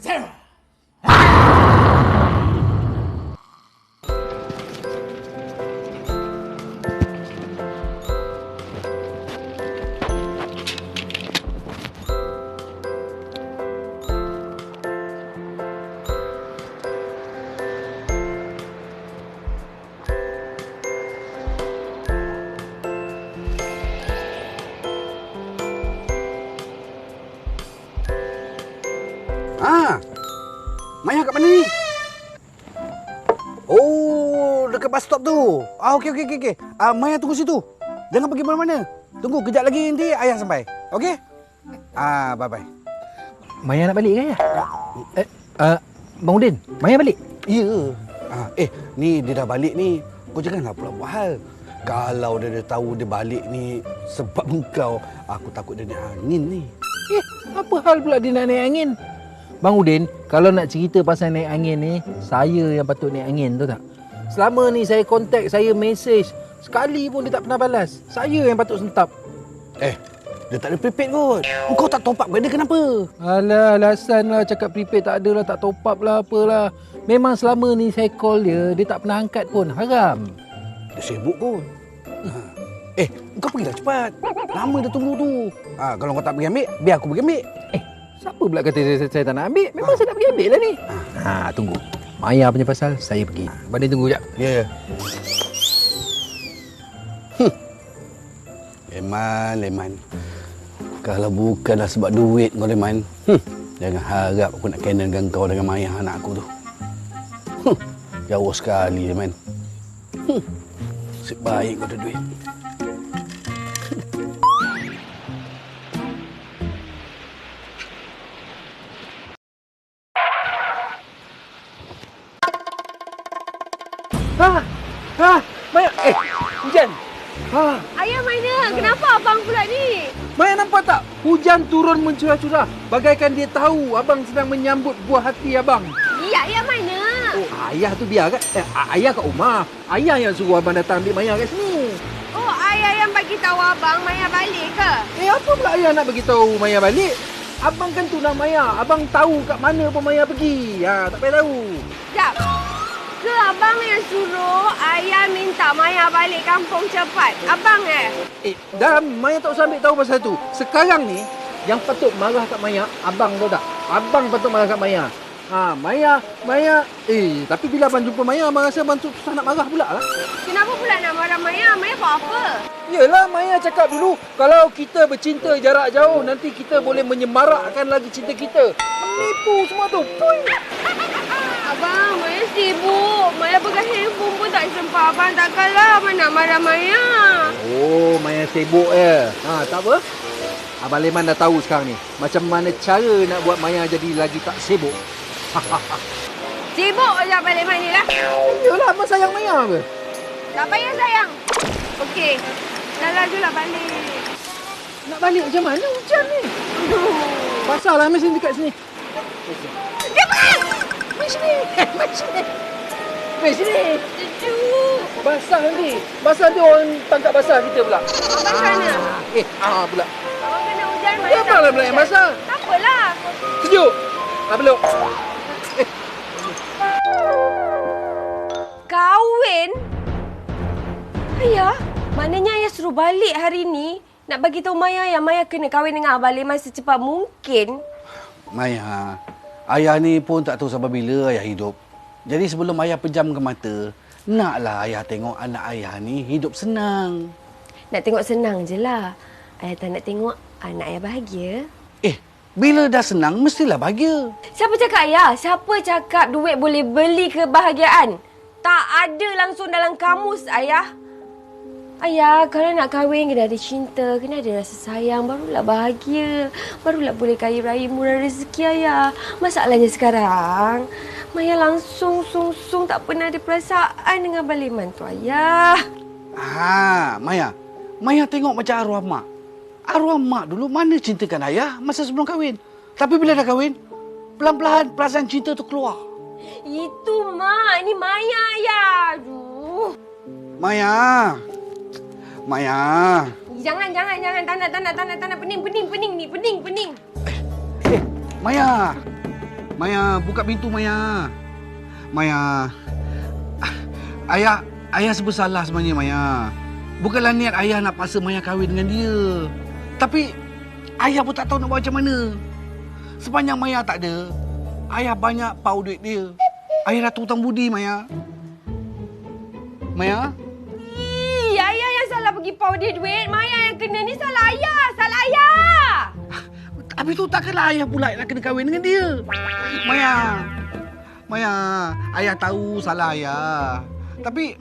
Sarah! Stop tu. Ah, okey, okey, okey. okey. Ah, Maya tunggu situ. Jangan pergi mana-mana. Tunggu, kejap lagi nanti ayah sampai. Okey? Ah, bye-bye. Maya nak balik ke ya? Eh, uh, Bang Udin, Maya balik? Ya. Ah, eh, ni dia dah balik ni. Kau janganlah pula buat hal. Kalau dia dah tahu dia balik ni sebab engkau, aku takut dia naik angin ni. Eh, apa hal pula dia nak naik angin? Bang Udin, kalau nak cerita pasal naik angin ni, saya yang patut naik angin tu tak? Selama ni saya kontak, saya mesej. Sekali pun dia tak pernah balas. Saya yang patut sentap. Eh, dia tak ada prepaid kot. Engkau tak top up dia kenapa? Alah, alasan lah cakap prepaid tak ada lah, tak top up lah, apalah. Memang selama ni saya call dia, dia tak pernah angkat pun. Haram. Dia sibuk kot. Ha. Eh, kau pergilah cepat. Lama dah tunggu tu. Ha, kalau kau tak pergi ambil, biar aku pergi ambil. Eh, siapa pula kata saya, saya tak nak ambil? Memang saya nak pergi ambil lah ni. Ha, tunggu. Maya punya pasal, saya pergi. Banding tunggu sekejap. Ya, ya. Hmm. Leman, Leman. Kalau bukanlah sebab duit kau, Leman. Hmm. Jangan harap aku nak canon dengan kau dengan Maya anak aku tu. Hmm. Jauh sekali, Leman. Hmm. Nasib baik kau ada duit. Ha! Ha! Maya! Eh! Hujan! Ha! Ayah mana? Kenapa abang pula ni? Maya nampak tak? Hujan turun mencurah-curah. Bagaikan dia tahu abang sedang menyambut buah hati abang. Ya, ayah mana? Oh, ayah tu biar kan? Eh, ayah kat rumah. Ayah yang suruh abang datang ambil Maya kat sini. Oh, ayah yang bagi tahu abang Maya balik ke? Eh, apa pula ayah nak bagi tahu Maya balik? Abang kan tunang Maya. Abang tahu kat mana pun Maya pergi. Ha, tak payah tahu. Sekejap. Ke abang yang suruh ayah minta Maya balik kampung cepat? Abang eh? Eh, dah Maya tak usah ambil tahu pasal tu. Sekarang ni, yang patut marah kat Maya, abang tahu tak? Abang patut marah kat Maya. Ha, Maya, Maya. Eh, tapi bila abang jumpa Maya, abang rasa abang tu susah nak marah pula lah. Kenapa pula nak marah Maya? Maya buat apa? Yelah, Maya cakap dulu, kalau kita bercinta jarak jauh, nanti kita boleh menyemarakkan lagi cinta kita. Menipu semua tu. Pui. Abang, Maya sibuk. Maya pegang handphone pun tak sempat. Abang takkanlah abang nak marah Maya. Oh, Maya sibuk eh. Ha, tak apa. Abang Leman dah tahu sekarang ni. Macam mana cara nak buat Maya jadi lagi tak sibuk. Sibuk je Abang Leman ni lah. Yelah, abang sayang Maya ke? Tak payah sayang. Okey. Dah lajulah balik. Nak balik macam mana hujan ni? Aduh. Pasal lah mesin dekat sini. Cepat! Mai Mai sini. Aduh. Basah nanti. Basah nanti orang tangkap basah kita pula. Abang sana. Eh, ah pula. Abang kena hujan. Ya, tak apa lah pula yang basah? Tak apalah. Sejuk. Ah belum. Kahwin? Ayah, maknanya ayah suruh balik hari ni nak bagi tahu Maya yang Maya kena kahwin dengan Abang Leman secepat mungkin. Maya, ayah ni pun tak tahu sampai bila ayah hidup. Jadi sebelum ayah pejamkan mata, naklah ayah tengok anak ayah ni hidup senang. Nak tengok senang je lah. Ayah tak nak tengok anak ayah bahagia. Eh, bila dah senang, mestilah bahagia. Siapa cakap ayah? Siapa cakap duit boleh beli kebahagiaan? Tak ada langsung dalam kamus ayah. Ayah, kalau nak kahwin kena ada cinta, kena ada rasa sayang, barulah bahagia. Barulah boleh kaya raya murah rezeki ayah. Masalahnya sekarang, Maya langsung sung-sung tak pernah ada perasaan dengan Baliman tu ayah. Ha, Maya. Maya tengok macam arwah mak. Arwah mak dulu mana cintakan ayah masa sebelum kahwin. Tapi bila dah kahwin, pelan-pelan perasaan cinta tu keluar. Itu mak, ini Maya ayah. Aduh. Maya. Maya. Jangan, jangan, jangan. Tak nak, tak nak, tak nak, tak nak. Pening, pening, pening ni. Pening, pening. Eh, Maya. Maya, buka pintu Maya. Maya. Ah, Ayah, ayah sebesalah sebenarnya Maya. Bukanlah niat ayah nak paksa Maya kahwin dengan dia. Tapi ayah pun tak tahu nak buat macam mana. Sepanjang Maya tak ada, ayah banyak pau duit dia. Ayah dah hutang budi Maya. Maya? Pergi pau dia duit. Maya yang kena ni salah ayah. Salah ayah. Habis tu takkanlah ayah pula nak kena kahwin dengan dia. Maya. Maya, ayah tahu salah ayah. Tapi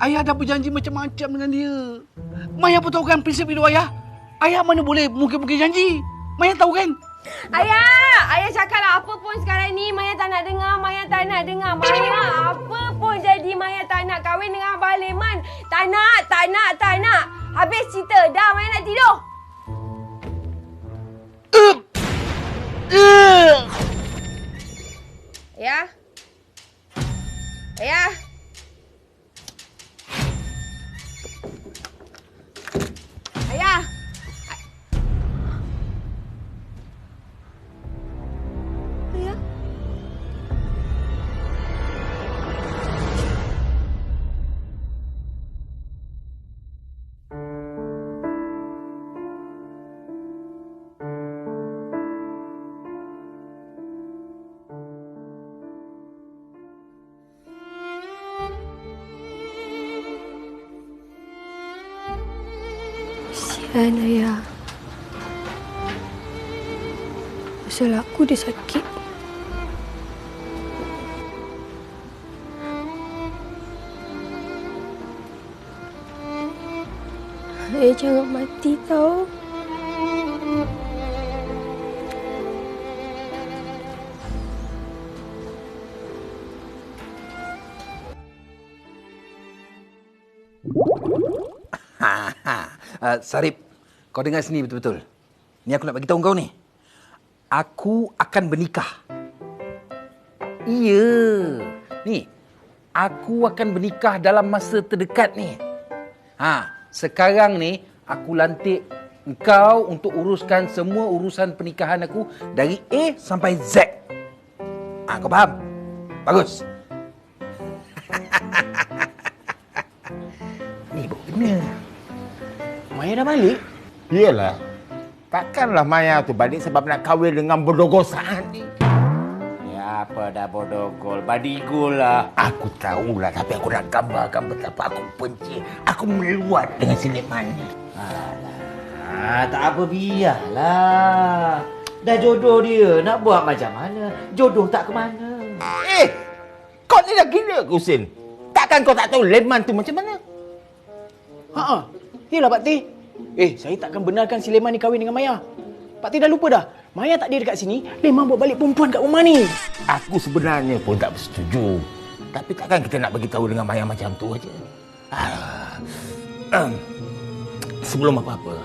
ayah dah berjanji macam-macam dengan dia. Maya pun tahu kan prinsip hidup ayah. Ayah mana boleh mungkin-mungkin janji. Maya tahu kan? Ayah! Ayah cakap lah apa pun sekarang ni Maya tak nak dengar, Maya tak nak dengar. Maya apa pun jadi Maya tak nak kahwin dengan Abang Leman. Tak nak, tak nak, tak nak. Habis cerita. Dah Maya nak tidur. Ayah? Ayah? Ayah? Ayah? Kesian ayah. Pasal aku dia sakit. Ayah jangan mati tau. Ha, ha. Uh, Sarip, kau dengar sini betul-betul. Ni aku nak bagi tahu kau ni. Aku akan bernikah. Iya. Ni, aku akan bernikah dalam masa terdekat ni. Ha, sekarang ni aku lantik engkau untuk uruskan semua urusan pernikahan aku dari A sampai Z. Ha, kau faham? Bagus. ni benar. Maya dah balik? Iyalah. Takkanlah Maya tu balik sebab nak kahwin dengan berdogosaan ni. Ya apa dah bodogol. Badigul lah. Aku tahulah tapi aku nak gambarkan betapa aku benci. Aku meluat dengan si Leman ni. Ah, tak apa biarlah. Dah jodoh dia. Nak buat macam mana? Jodoh tak ke mana? Eh! Kau ni dah gila ke Husin? Takkan kau tak tahu Leman tu macam mana? Ha Yalah Pak Teh. Eh, saya takkan benarkan si Leman ni kahwin dengan Maya. Pak Teh dah lupa dah. Maya tak ada dekat sini, Leman bawa balik perempuan kat rumah ni. Aku sebenarnya pun tak bersetuju. Tapi takkan kita nak bagi tahu dengan Maya macam tu aja. Ah, um, sebelum apa-apa,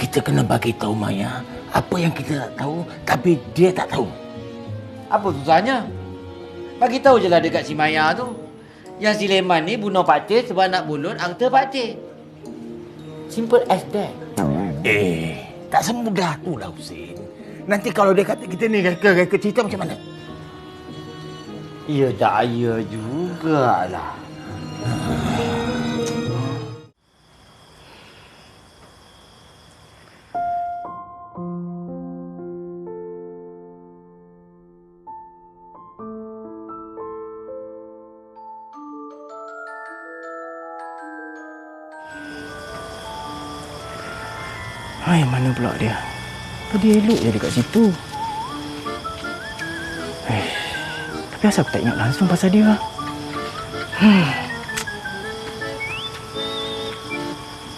kita kena bagi tahu Maya apa yang kita tak tahu tapi dia tak tahu. Apa susahnya? Bagi tahu je lah dekat si Maya tu. Yang si Leman ni bunuh Pak Cik sebab nak bunuh harta Pak Cik. Simple as that. Eh, tak semudah tu lah Husin. Nanti kalau dia kata kita ni reka-reka cerita macam mana? Ya tak ya jugalah. Hai, mana pula dia? Tadi elok je dekat situ. Eh, tapi asal aku tak ingat langsung pasal dia? Hmm.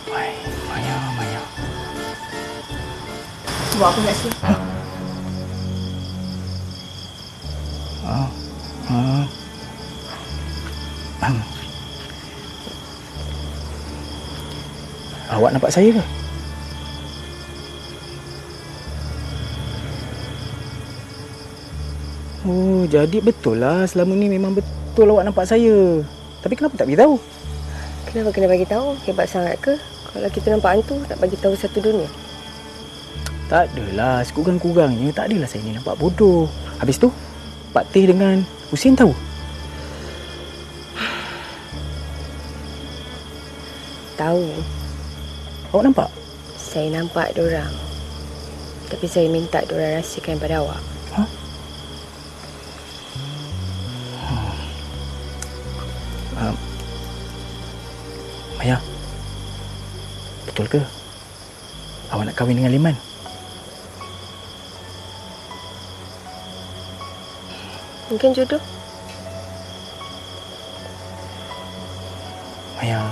Hai, Maya, Maya. Buat apa kat sini? Ah, ah. Hmm. Awak nampak saya ke? Oh, jadi betul lah selama ni memang betul awak nampak saya. Tapi kenapa tak beritahu? Kenapa kena bagi tahu? Hebat sangat ke? Kalau kita nampak hantu, tak bagi tahu satu dunia. Tak adalah, sekurang-kurangnya tak adalah saya ni nampak bodoh. Habis tu, Pak Teh dengan Husin tahu. Tahu, Awak nampak? saya nampak diorang. Tapi saya minta diorang rahsiakan pada awak. Betul ke? Awak nak kahwin dengan Liman? Mungkin jodoh. Maya.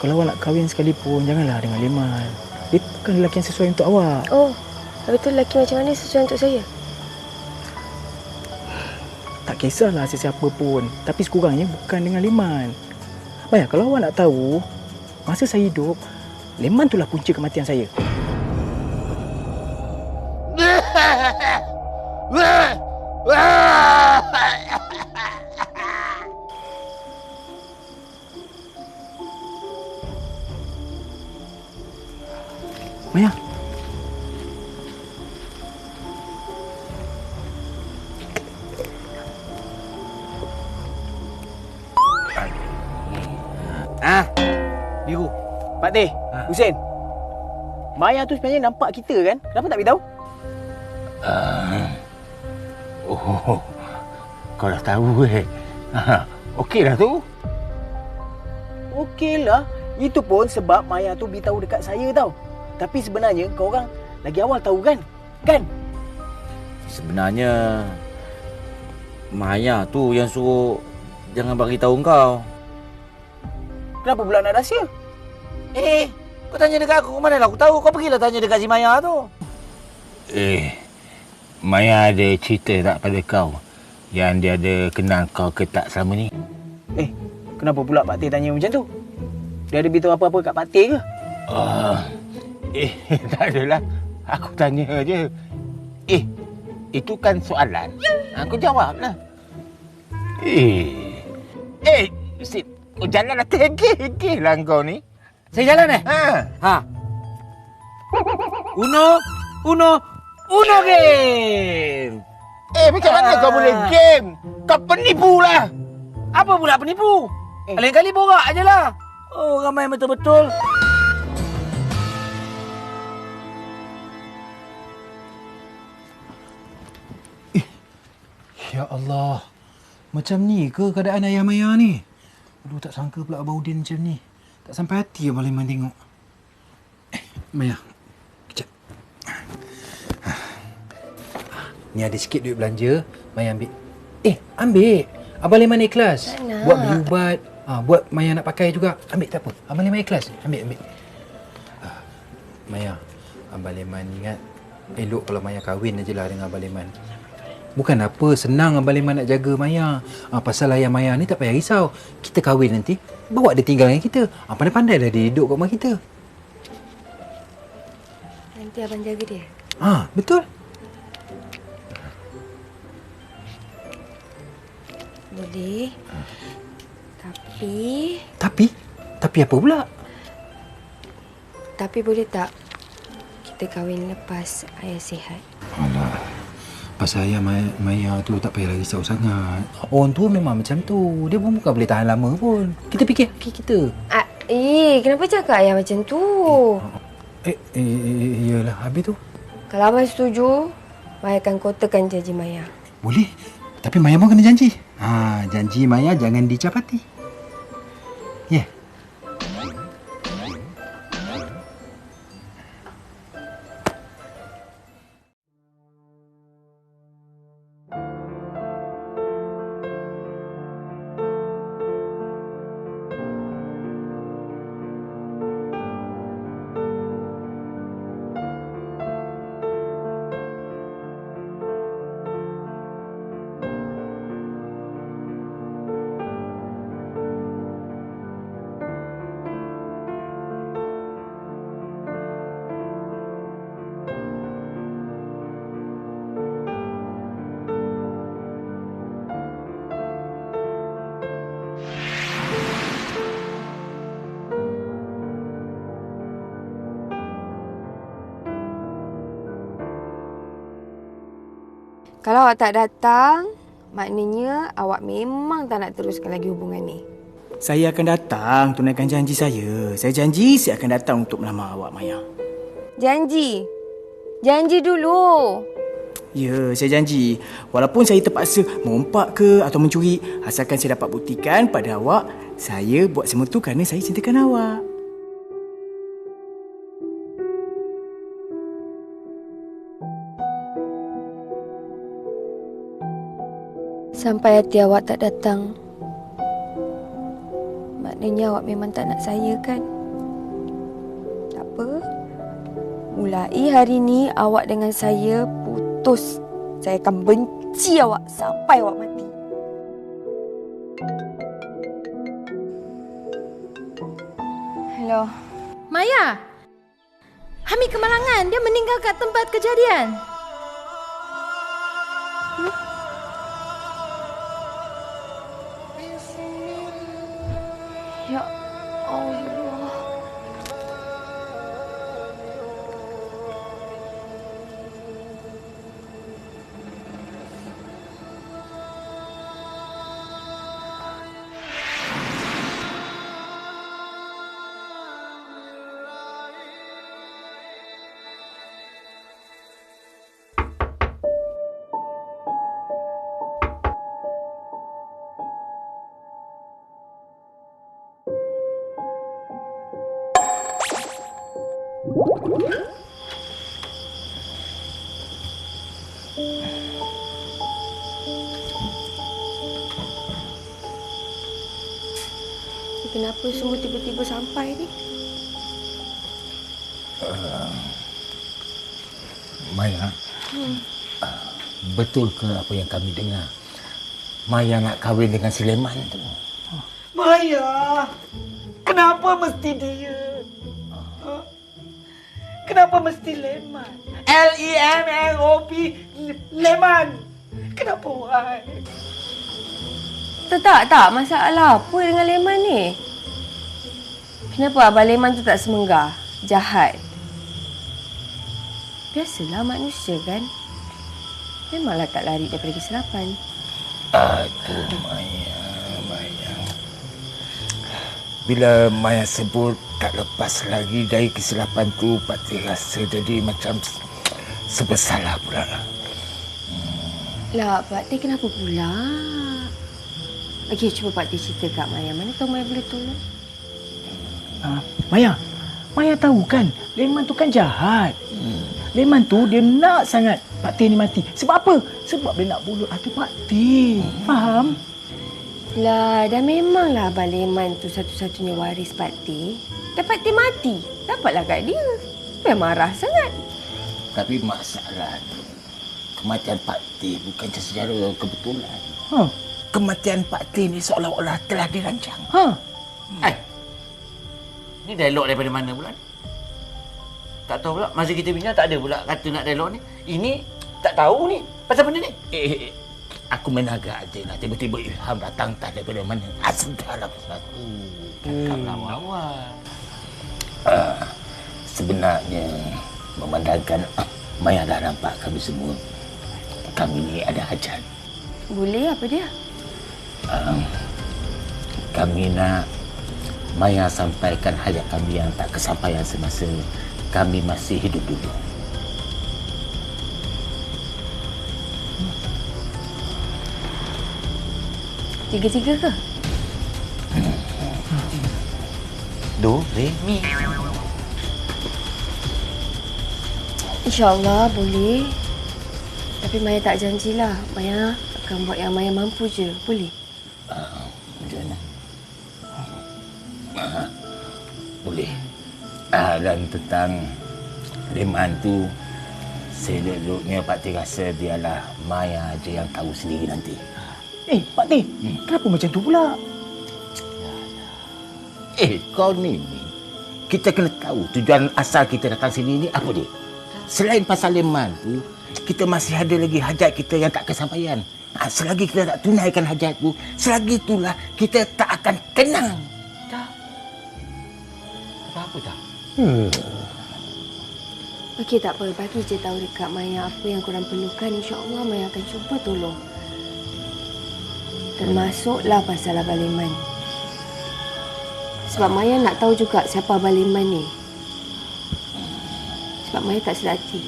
Kalau awak nak kahwin sekalipun, janganlah dengan Liman. Dia bukan lelaki yang sesuai untuk awak. Oh, habis tu lelaki macam mana sesuai untuk saya? Tak kisahlah sesiapa pun. Tapi sekurangnya bukan dengan Liman. Maya, kalau awak nak tahu, masa saya hidup, Leman itulah punca kematian saya. Maya. Pak Teh, Hussein. Maya tu sebenarnya nampak kita kan? Kenapa tak beritahu? Ah. Oh, kau dah tahu eh. Ha, Okey lah tu. Okeylah. Itu pun sebab Maya tu beritahu dekat saya tau. Tapi sebenarnya kau orang lagi awal tahu kan? Kan? Sebenarnya Maya tu yang suruh jangan bagi tahu kau. Kenapa pula nak rahsia? Eh, kau tanya dekat aku mana lah aku tahu. Kau pergilah tanya dekat si Maya tu. Eh, Maya ada cerita tak pada kau yang dia ada kenal kau ke tak selama ni? Eh, kenapa pula Pak Teh tanya macam tu? Dia ada beritahu apa-apa kat Pak Teh ke? Ah, eh, tak adalah. Aku tanya je. Eh, itu kan soalan. Aku jawablah. Eh, eh, si, kau janganlah tegih-tegih lah kau ni. Saya jalan eh? Ha, Ha. Uno, Uno, Uno game. eh macam mana kau boleh game? Kau penipu lah. Apa pula penipu? Eh. Lain kali borak aje lah. Oh, ramai betul-betul. Ya Allah. Macam ni ke keadaan ayah Maya ni? Aduh, tak sangka pula Abang Udin macam ni. Tak sampai hati Abang Leman tengok. Eh, Maya. Kejap. Ni ada sikit duit belanja. Maya ambil. Eh, ambil. Abang Leman ikhlas. Tak nak. Buat beli ubat. Ha, buat Maya nak pakai juga. Ambil tak apa. Abang Leman ikhlas. Ambil, ambil. Ah, Maya, Abang Leman ingat. Elok kalau Maya kahwin aje lah dengan Abang Leman. Bukan apa, senang Abang Leman nak jaga Maya. Ha, pasal ayah Maya ni tak payah risau. Kita kahwin nanti, bawa dia tinggal dengan kita. Ha, pandai-pandai lah dia duduk kat rumah kita. Nanti abang jaga dia. Ha, betul. Boleh. Tapi... Tapi, tapi apa pula? Tapi boleh tak kita kahwin lepas ayah sihat? Alah, pasal ayah Maya, Maya tu tak payah risau sangat. Orang tua memang macam tu. Dia pun bukan boleh tahan lama pun. Kita fikir haki kita. Ah, eh, kenapa cakap ayah macam tu? Eh, eh, eh, iyalah. Habis tu, Kalau abang setuju, Maya akan kotakan janji Maya. boleh. Tapi Maya pun kena janji. Ha, janji Maya jangan dicapati. Kalau awak tak datang, maknanya awak memang tak nak teruskan lagi hubungan ni. Saya akan datang tunaikan janji saya. Saya janji saya akan datang untuk melamar awak Maya. Janji. Janji dulu. Ya, saya janji. Walaupun saya terpaksa merompak ke atau mencuri, asalkan saya dapat buktikan pada awak, saya buat semua tu kerana saya cintakan awak. Sampai hati awak tak datang, Maknanya awak memang tak nak saya kan? Tak apa. Mulai hari ni awak dengan saya putus. Saya akan benci awak sampai awak mati. Hello. Maya! Hamid kemalangan. Dia meninggal kat tempat kejadian. Kenapa semua tiba-tiba sampai ni? Maya, ah, betul ke apa yang kami dengar? Maya nak kahwin dengan si Leman tu. Maya! Kenapa mesti dia? Kenapa mesti Leman? L-E-M-N-O-P Leman! Kenapa why? Tak, tak, tak. Masalah apa dengan Leman ni? Kenapa Abang Leman tu tak semenggah? Jahat. Biasalah manusia kan? Memanglah tak lari daripada kesilapan. Aduh, Maya. Bila Maya sebut tak lepas lagi dari kesilapan tu, Pak Teh rasa jadi macam sebesalah pula. Lah, Pak Teh kenapa pula? Okey, cuba Pak Teh cerita kat Maya. Mana tahu Maya boleh tolong? Ha? Maya, Maya tahu kan, Leman tu kan jahat. Leman tu dia nak sangat Pak Teh ni mati. Sebab apa? Sebab dia nak bulut hati Pak Teh. Faham? Lah, dah memanglah Abang Leman tu satu-satunya waris Pak Teh. Dan Pak Teh mati. Dapatlah kat dia. Dia marah sangat. Tapi masalah tu, kematian Pak Teh bukan secara kebetulan. Ha? Kematian Pak Teh ni seolah-olah telah dirancang. Ha? Hai. Ni dialog daripada mana pula ni? Tak tahu pula. Masa kita bincang tak ada pula kata nak dialog ni. Ini tak tahu ni. Pasal benda ni. Eh, eh, eh, aku main agak aja nak tiba-tiba ilham datang tak daripada mana. Asal dalam satu. Cakaplah awal-awal. Ah, sebenarnya memandangkan ah, Maya dah nampak kami semua. Kami ni ada hajat. Boleh apa dia? Ah, kami nak Maya sampaikan hajat kami yang tak kesampaian semasa kami masih hidup dulu. Tiga-tiga ke? Do, re, mi. InsyaAllah boleh. Tapi Maya tak janjilah. Maya akan buat yang Maya mampu je. Boleh? Macam mana? Ah, boleh. Ah, dan tentang Leman tu, saya duduknya Pak Teh rasa biarlah Maya aja yang tahu sendiri nanti. Eh, Pak Teh, kenapa macam tu pula? Eh, kau ni, ni. Kita kena tahu tujuan asal kita datang sini ni apa dia. Selain pasal Leman tu, kita masih ada lagi hajat kita yang tak kesampaian. Ha, selagi kita tak tunaikan hajat tu, selagi itulah kita tak akan tenang. Apa-apa tak? Okey, tak apa. Bagi je tahu dekat Maya apa yang korang perlukan. InsyaAllah Maya akan cuba tolong. Termasuklah pasal Abang Leman. Sebab Maya nak tahu juga siapa Abang Leman ni. Sebab Maya tak sedar hati.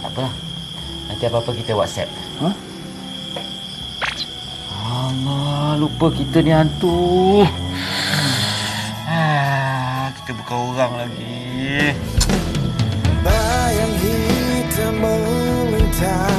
Tak apalah. Nanti apa-apa kita WhatsApp. Ha? Allah, lupa kita ni hantu. Ah, kita bukan orang lagi. Bayang hitam melintas